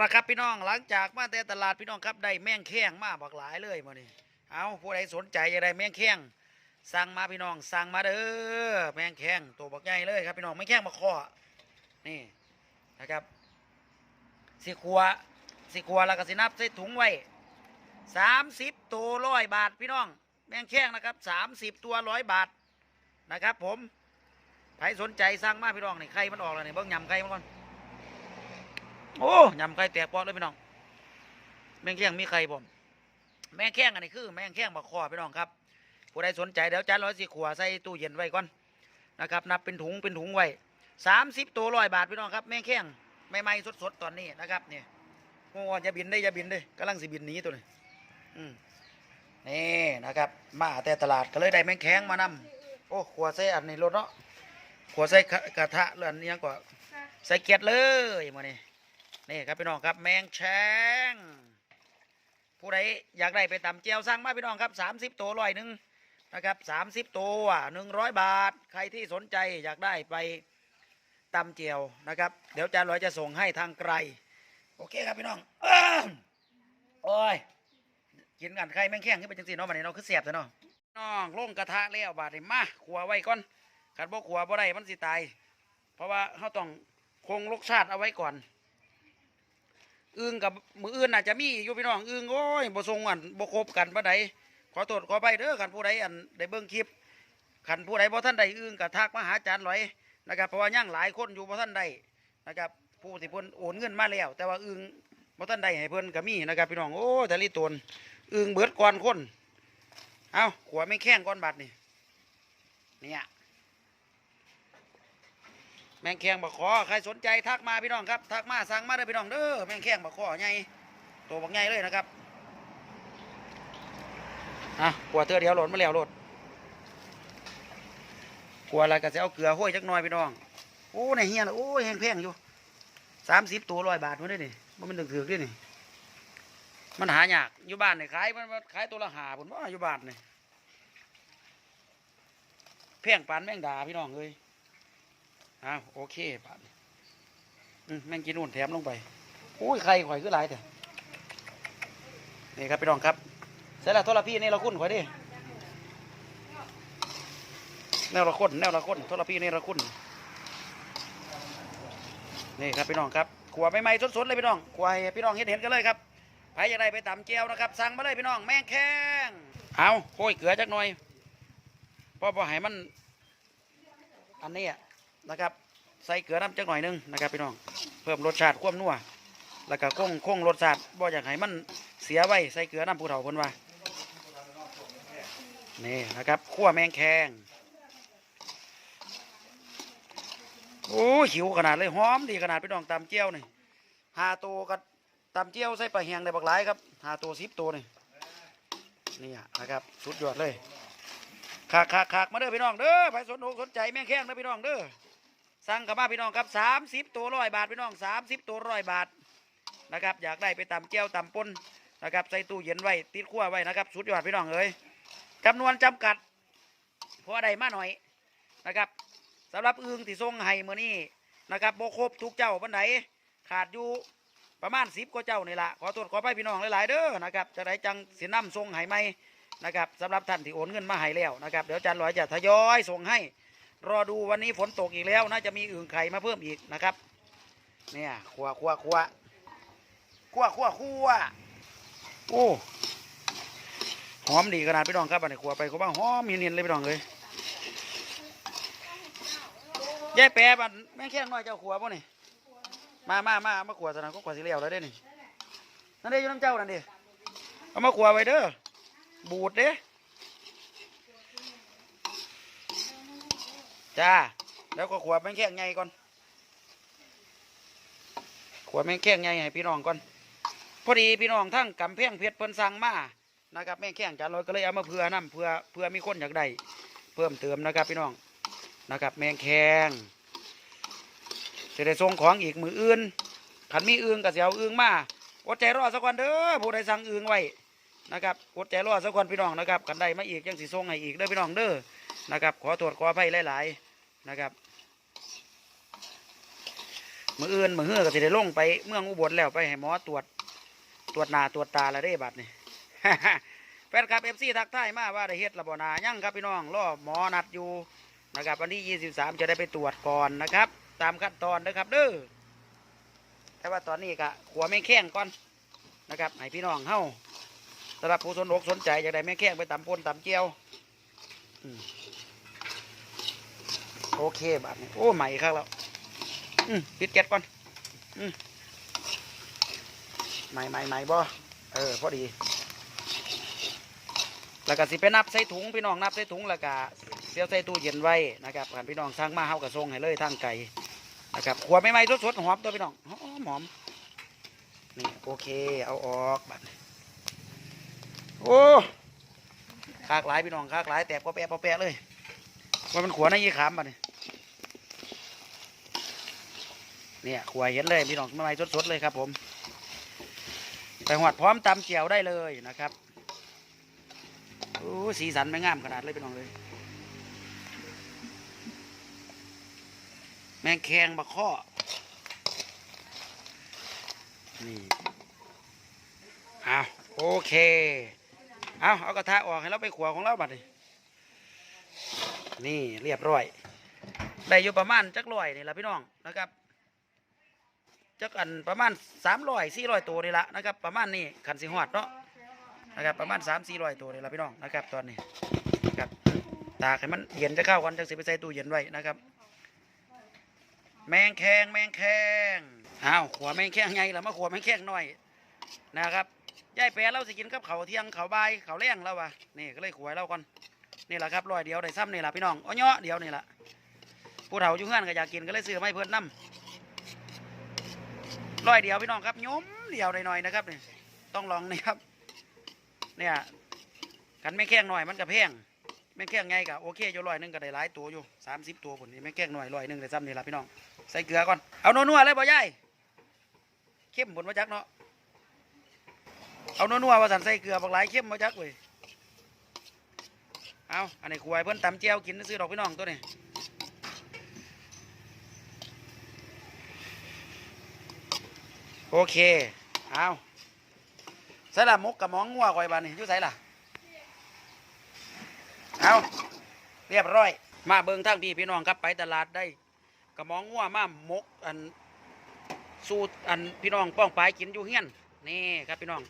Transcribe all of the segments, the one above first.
ละครับพี่น้องหลังจากมาแต่ตลาดพี่น้องครับได้แม่งแข้งมาบักหลายเลยมานี่เอาผู้ใดสนใจอยากได้แม่งแข้งสั่งมาพี่น้องสั่งมาเด้อแม่งแข้งตัวบักใหญ่เลยครับพี่น้องแม่แข้งมาคอนี่นะครับสิขัวสิขัวแล้วก็สินับใส่ถุงไว้สามสิบตัวร้อยบาทพี่น้อง แม่งแข้งนะครับสามสิบตัวร้อยบาทนะครับ ผมใครสนใจสั่งมาพี่น้องนี่ไข่มันออกแล้วนี่เบิ้งยำไข่มันก่อน โอ้ยำไข่แตกปอดเลยพี่น้อง แมงแข้งมีไข่ผมแมงแข้งอันนี้คือ แมงแข้งบักคอพี่น้องครับผู้ใดสนใจเดี๋ยวจานร้อยสี่ขวใส่ตู้เย็นไว้ก่อนนะครับนับเป็นถุงเป็นถุงไว้สามสิบตัวร้อยบาทพี่น้องครับ แมงแข้งใหม่ๆสดๆตอนนี้นะครับเนี่ยโอ้อย่าบินได้อย่าบินได้กำลังสิบินนี้ตัวนี้อืมนี่นะครับ มาแต่ตลาดก็เลยได้แมงแข้งมานำโอ้ขวใส่อันนี้รถเนาะขวใส่กระทะเรือนนี้ยังกว่าใส่เกียดเลยมาเนี่ นี่ครับพี่น้องครับแมงแชงผู้ใดอยากได้ไปตำเจียวสั่งมาพี่น้องครับสามสิบตัวร้อยหนึ่งนะครับสามสิบตัวหนึ่งร้อยบาท ใครที่สนใจอยากได้ไปตำเจียวนะครับ เดี๋ยวจานร้อยจะส่งให้ทางไกล โอเคครับพี่น้องโอ้ยกินกันใครแมงแข้งขึ้นไปจังสีเนาะมันนี้เนาคือเสียบแต่เนาะน้องลงกระทะแล้วบาดนี้มาขัวไว้ก่อนขันบ่ขัวบ่ได้มันสิตาย เพราะว่าเขาต้องคงรสชาติเอาไว้ก่อน อึ้งกับมืออื่นอาจจะมีอยู่พี่น้องอึ้งโอ้ยบ่ทรงอันบ่ครบกันปานใดขอโทษขอไปเด้อคันผู้ใดอันได้เบิ่งคลิปคันผู้ใดบ่ท่านใดอึ้งก็ทักมาหาอาจารย์ลอยนะครับเพราะว่ายังหลายคนอยู่บ่ท่านใดนะครับผู้ที่เพิ่นโอนเงินมาแล้ว แต่ว่าอึ้งบ่ท่านใดให้เพิ่นก็มีนะครับพี่น้องโอ้แต่ลิตนอึ้งเบิดก่อนคนเอาขวไม่แข้งก่อนบัดนี่เนี่ย แมงแข้งบะขอใครสนใจทักมาพี่น้องครับทักมาสั่งมาเด้อพี่น้องเด้อแมงแข้งบะขอใหญ่ตัวบักใหญ่เลยนะครับอะกลัวเธอเดียวหลดมาแล้วหลดกลัวอะไรก็จะเอาเกลือห้อยจักหน่อยพี่น้องโอ้ในเฮียนะโอ้แห้งแพงอยู่สามสิบตัวร้อยบาทมันได้นี่มันมันถึงถือด้วยนี่มันหายากอยู่บ้านนี่ขายมันขายตัวละหาผมว่าอยู่บ้านนี่แพงปานแมงดาพี่น้องเลย อ้าวโอเคบาทนี้อืมแม่งกินนู่นแถมลงไปอุ้ยใครข่อยคือหลายแต่นี่ครับพี่น้องครับเสร็จแล้วทรพี่นี่เราคุ้นข่อยดิแนวละคนแนวละคนทรพี่นี่เราคุ้นนี่ครับพี่น้องครับขวใหม่ๆสดๆเลยพี่น้องขวให้พี่น้องเห็นเห็นกันเลยครับใครอยากได้ไปตำเจียวนะครับ สั่งมาเลยพี่น้องแม่งแข้งเอาโค้ยเกลือจักหน่อยเพราะพอให้มัน อันนี้อะ นะครับ ใส่เกลือน้ำจักหน่อยหนึงนะครับพี่น้องเพิ่มรสชาติความนัวแล้วก็คงคงรสชาติบ่อยากให้มันเสียไว้ใส่เกลือน้ำผู้เฒ่าเพิ่นว่านี่นะครับขั่วแมงแคงโอ้หิวขนาดเลยหอมดีขนาดพี่น้องตำเจียวนี่หาตัวกับตำเจียวใส่ปลาแหงได้บักหลายครับหาตัวสิบตัวนี่นี่นะครับสุดยอดเลยขากขากขากมาเด้อพี่น้องเด้อไปสนอกสนใจแมงแข้งเด้อพี่น้องเด้อ สั่งกับมาพี่น้องครับสามสิบตัวร้อยบาทพี่น้องสามสิบตัวร้อยบาทนะครับอยากได้ไปตำเจียวตำปนนะครับใส่ตู้เย็นไว้ติดขั้วไว้นะครับสุดยอดพี่น้องเอ้ยจำนวนจำกัดเพราะใดมาหน่อยนะครับสำหรับอึงที่ส่งให้เมื้อนี้นะครับโบครบทุกเจ้าปันไหนขาดอยู่ประมาณสิบกว่าเจ้านี่ละขอโทษขอไปพี่น้องหลาย ๆ เด้อนะครับจะได้จังสินำส่งให้ไหมนะครับสำหรับท่านที่โอนเงินมาให้แล้วนะครับเดี๋ยวอาจารย์ลอยจะทยอยส่งให้ รอดูวันนี้ฝนตกอีกแล้วน่าจะมีอื่นไข่มาเพิ่มอีกนะครับ เนี่ยขัวขัวขัวขัวขัวขัวโอ้หอมดีขนาดพี่น้องครับอันนี้ขัวไปขัวบ้างหอมเนียนเลยพี่น้องเลยยายแปรบันแม่งแค่น้อยเจ้าขัวป่ะนี่มามามามาขัวสนามก็ขัวสีเหลียวแล้วได้นี่นั่นเด้ยูน้ำเจ้านั่นเด้เอามาขัวไว้เด้อบูดเด้ จ้า แล้วก็ขวดแมงแข้งใหญ่ก่อน ขวดแมงแข้งใหญ่ให้พี่น้องก่อน พอดีพี่น้องทั้งกำแพงเพชรเพิ่นสั่งมานะครับแมงแข้งจานลอยก็เลยเอามาเพื่อน้ำเพื่อเพื่อมีคนอยากได้เพิ่มเติมนะครับพี่น้องนะครับแมงแข้งจะได้ส่งของอีกมืออื่นขันมีอึงก็เสียวอึงมาอดใจรอสักวันเด้อผู้ใดสั่งอึงไว้นะครับกดใจรอสักคนพี่น้องนะครับกันได้มาอีกยังสีส่งให้อีกเด้อพี่น้องเด้อ นะครับ ขอตรวจขออภัยหลาย ๆ นะครับมืออื่นมือเฮือก็สิได้ลงไปเมืองอุบลแล้วไปให้หมอตรวจตรวจหนาตรวจตาแล้วได้บัดนี่แฟนคลับเอฟซีทักทายมาว่าได้เฮ็ดระบนายังครับพี่น้องรอหมอนัดอยู่นะครับวันที่23 จะได้ไปตรวจก่อนนะครับ ตามขั้นตอนนะครับเด้อแต่ว่าตอนนี้ก็ขัวไม่แข้งก่อนนะครับให้พี่น้องเฮ้าสำหรับผู้สนอกสนใจอยากได้แม่แข้งไปตำปนตำเจียวอืม โอเคบัดนี้โอ้ใหม่ครับแล้วอืมปิดแก๊สก่อนอืมใหม่ใหม่ใหม่บ่เออพอดี แล้วก็สิไปนับใส่ถุงพี่น้องนับใส่ถุงแล้วก็เสียวใส่ตู้เย็นไว้นะครับกันพี่น้องสั่งมาเฮากระทรงให้เลยทางไก่นะครับขวดใหม่ๆสดๆหอมตัวพี่น้องหอมหอมนี่โอเคเอาออกบัดโอ้คากหลายพี่น้องคากหลายแตกปอแปะปอแปะเลย ว่ามันขวดในยี่ขามบัดนี้เนี่ยขวดเห็นเลยพี่น้องใหม่ๆสดๆเลยครับ ผมไปหอดพร้อมตำเจียวได้เลยนะครับโอ้สีสันไม่งามขนาดเลยพี่น้องเลย แมงแคงบะข้อนี่เอาโอเค เอาเอากระทะออกให้เราไปขัวของเราบัดนี้ นี่เรียบร้อย ได้อยู่ประมาณจักร้อยนี่แหละพี่น้องนะครับจักอันประมาณสามร้อยสี่ร้อยตัวนี่ละนะครับ ประมาณนี้ขันสิหอดเนาะนะครับประมาณ3 4 0 0ตัวเลยละพี่น้องนะครับตอนนี้นะครับตากให้มันเย็นจะเข้ากันจังสิไปใส่ตู้เย็นไว้นะครับ แมงแคงแมงแคงอ้าวขวแมงแคงไงล่ะมาขวแมงแคงหน่อยนะครับยายแปรเราสิกินกับเขาเที่ยงเขาวบ่ายเขาแรงแล้ววะนี่ก็เลยขวยเราก่อน นี่แหละครับร้อยเดียวได้ซ้ำนี่แหละพี่น้องอ้อเนาะเดียวนี่แหละผู้เฒ่าอยู่เฮือนก็อยากกินก็เลยซื้อไมาให้เพื่อนนํร้อยเดียวพี่น้องครับยมเดียวหน่อยๆนะครับนี่ต้องลองนี่ครับ เนี่ยกันไม่แข้งหน่อยมันก็แพงไม่แข้งไงก็โอเคอยู่ร้อยหนึงก็ได้หลายตัวอยู่สามสิบตัวผลนี่ไม่แข้งหน่อยร้อยหนึงได้ซ้ำนี่แหละพี่น้องใส่เกลือก่อนเอานัวๆเลยบ่ยายเข้มผลมาจักเนาะเอานัวๆว่าสันใส่เกลือบักหลายเข้มมาจักเว้ย เอาอันนี้ขวายเพิ่นตำเจียวกินซื้อดอกพี่น้องตัวนี้โอเค เอาใส่ละมุกกับมองงัวก่อยบานนี่ยู่ใส่ละเอาเรียบร้อย มาเบิงทางพี่พี่น้องครับไปตลาดได้กับมองงัวมามกอันสูตรอันพี่น้องป้องปลายกินอยู่เฮียนนี่ครับพี่น้อง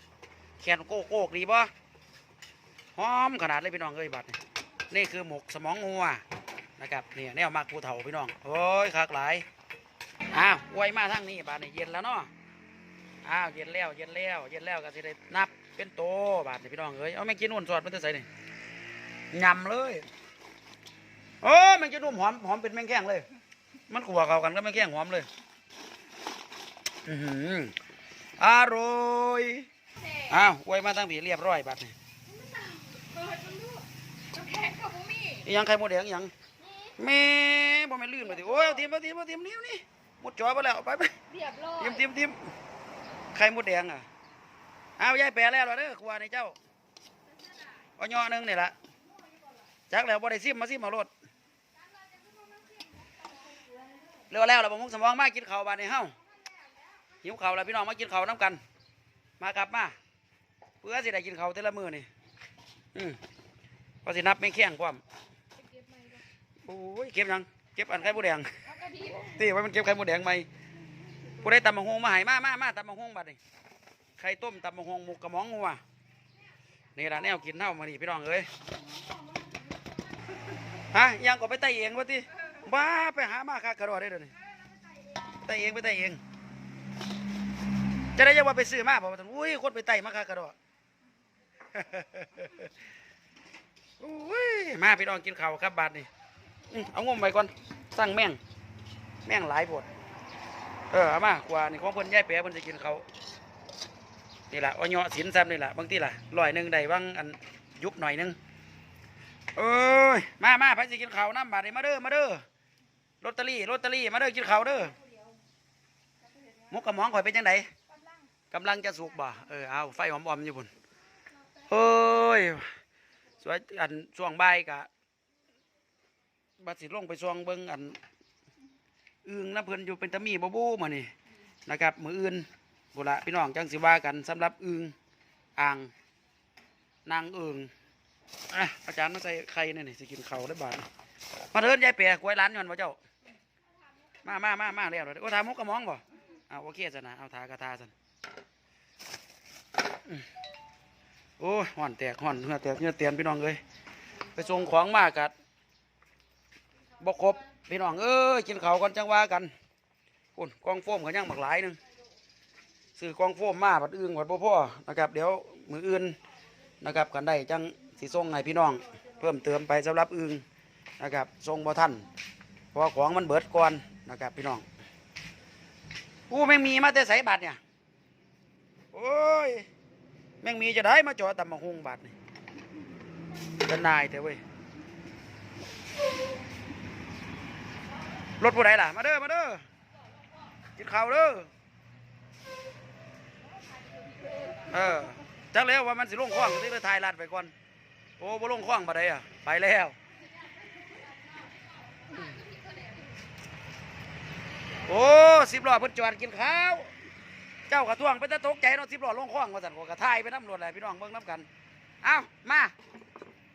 แขนโกโกกดีบ่หอมขนาดเลยพี่น้องเอ้ยบัดนี่ นี่คือหมกสมองงัวนะครับนี่แนวมากผู้เฒ่าพี่น้องโอ้ยคักหลายอ้าวอวยมาทางนี้บาดนี่เย็นแล้วเนาะอ้าวเย็นแล้วเย็นแล้วเย็นแล้วก็สิได้นับเป็นโตบาทนี่พี่น้องเอ้ยเอาแม่กินนุ่นสอดมันจะใส่นี่ยำเลยโอ้แม่งกินนุ่มหอมหอมเป็นแมงแข้งเลย มันขัวเขากันก็แมงแข้งหอมเลย อือหืออร่อยอ้าวไว้มาตั้งผีเรียบร้อยบัดนี่ดูกระแพงกับบุ มี่อิหยังไข่มดแดงอิหยังแม่บ่แม่นลื่นไปติโอ้ยเอาทีมเอาทีมเอาทีมนี่นี่หมดจอไปแล้วไปไปเรียบร้อยทีมทีมทีมไข่มดแดงอะเอายายแปรแล้วเหรอเด้อครัวนี่เจ้าเอาย่อหนึงนี่ละจักแล้วบ่ได้ซิมมาซิมมาโลดเร็วแล้วเราบ่มุกสมองมากินข้าวบาดนี้เฮาหิวข้าวแล้วพี่น้องมากินข้าวน้ำกัน มาครับมาเพื่อสิได้กินข้าวแต่ละมื้อนี่อืมก็สินับไม่แข้งพร้อมเก็บไม้ก่อน โอ้ยเก็บหยังเก็บอันไข่มดแดงเอากระดิ่งตีไว้มันเก็บไข่มดแดงไหมผู้ใดตำบักฮงมาให้มามามาตำบักฮงบัดนี่ไข่ต้มตำบักฮงหมูกระหมองงัวนี่ละแนวกินเท่ามาดิพี่น้องเอ้ยฮะยังก็ไปไต่เองวะทีบ้าไปหามาคากระโดดได้เดี๋ยวนี้ไต่เองไปไต่เอง จะได้ยังว่าไปซื้อมาบอกว่าอุ้ยคนไปไต่มาคากระโดดอุ้ยมาพี่น้องกินข้าวครับบาดนี่อื้อ เอางมไปก่อนสั่งแม่ง แม่งหลายปวดเออเอามากว่านี่ของเพิ่นยายแปรเพิ่นจะกินเขานี่ล่ะอ้อยเหาะสินซ้ำนี่ล่ะบางทีล่ะร้อยหนึ่งได้บางอันยุบหน่อยนึงเอ้ยมามาไปสิกินเขาน้ำบารีมาเด้อมาเด้อลอตเตอรี่ลอตเตอรี่มาเด้อกินเขาเด้อมุกกระมองข่อยเป็นจังไดกำลังจะสุกบ่เออเอาไฟหอมๆอยู่พุ่นเฮ้ยสวยอันช่วงใบกะ บัดสิลงไปช่วงเบิ่งอันอึงน้ำเพลินอยู่เป็นตะมีบ่บูมานี่นะครับมืออื่นบุละพี่น้องจังสิว่ากันสำหรับอึงอ่างนางอึงอะอาจารย์มาใส่ไข่นี่นี่สิกินเขาได้บาดมาเดินยายเปียกล้วยร้านยอนบ่เจ้า มามามามาแล้วเด้อโอ้ทามุกกระมองบ่เอาโอเคซะนะเอาทากระทาซั่นโอ้ห่อนแตกห่อนเหงื่อแตกเหงื่อเตียนพี่น้องเอ้ยไปส่งของมากัด บ่ครบพี่น้องเอ้ยกินข้าก่อนจังว่ากันคุณกองโฟมเขายังบักหลายหนึงซื้อกองโฟมมาบัดอึ้งบัดบ่พอนะครับ เดี๋ยวมืออื่นนะครับกันได้จังสิส่งให้พี่น้อง เพิ่มเติมไปสำหรับอึ้งนะครับส่งบ่ทันเพราะของมันเบิดก่อนนะครับพี่น้องอู้แม่งมีมาแต่ใสบัตรเนี่ยโอ้ยแม่งมีจะได้มาจอตำบักฮุงบัตรนี่จะนายแต่เว้ย รถผู้ใดล่ะ มาเด้อ มาเด้อกินข้าวเด้อ เออจักแล้วว่ามันสิลงคว้างก็สิเลยถ่ายลัดไปก่อน โอ้บ่ลงคว้างบ่ไดอะ ไปแล้ว โอ้สิบล้อเพิ่นจอดกินข้าว เจ้ากระท่วงเป็นตะตกใจเนาะสิบล้อลงคลองว่าสั่นกระทายไปน้ำรวจแหละพี่น้องเบิ่งน้ำกัน เอ้า มา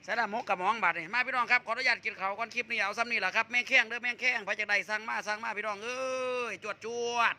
ส่ละมกกับหมองบาดนี่มาพี่น้องครับขออนุญาตกินเขาก่อนคลิปนี้เอาซ้ำนี่แหละครับแม่งแข้งเด้อแม่งแข้งไปจากใดสั่งมาสั่งมาพี่น้องเอ้ยจวดจวด